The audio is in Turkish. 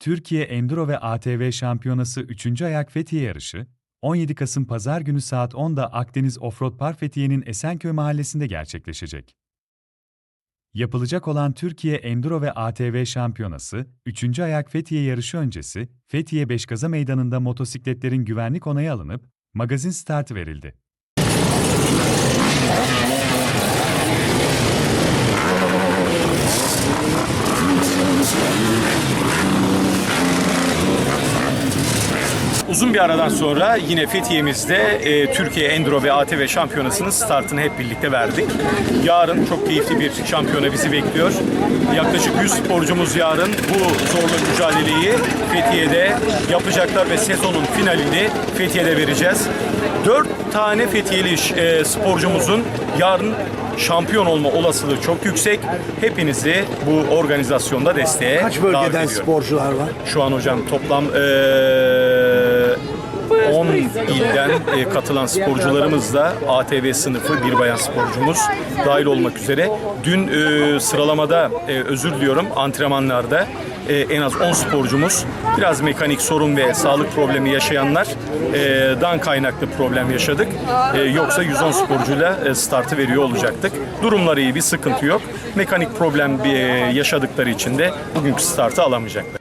Türkiye Enduro ve ATV Şampiyonası 3. ayak Fethiye yarışı, 17 Kasım Pazar günü saat 10'da Akdeniz Offroad Park Fethiye'nin Esenköy mahallesinde gerçekleşecek. Yapılacak olan Türkiye Enduro ve ATV Şampiyonası, 3. ayak Fethiye yarışı öncesi, Fethiye Beşkaza Meydanı'nda motosikletlerin güvenlik onayı alınıp, magazin startı verildi. Uzun bir aradan sonra yine Fethiye'mizde e, Türkiye Enduro ve ATV Şampiyonası'nın startını hep birlikte verdik. Yarın çok keyifli bir şampiyona bizi bekliyor. Yaklaşık 100 sporcumuz yarın bu zorlu mücadeleyi Fethiye'de yapacaklar ve sezonun finalini Fethiye'de vereceğiz. 4 tane Fethiyeli e, sporcumuzun yarın şampiyon olma olasılığı çok yüksek. Hepinizi bu organizasyonda desteğe Kaç davet bölgeden ediyorum. sporcular var? Şu an hocam toplam eee 10 ilden e, katılan sporcularımız da ATV sınıfı bir bayan sporcumuz dahil olmak üzere. Dün e, sıralamada e, özür diliyorum antrenmanlarda en az 10 sporcumuz biraz mekanik sorun ve sağlık problemi yaşayanlar dan kaynaklı problem yaşadık. Yoksa 110 sporcuyla startı veriyor olacaktık. Durumları iyi bir sıkıntı yok. Mekanik problem yaşadıkları için de bugünkü startı alamayacaklar.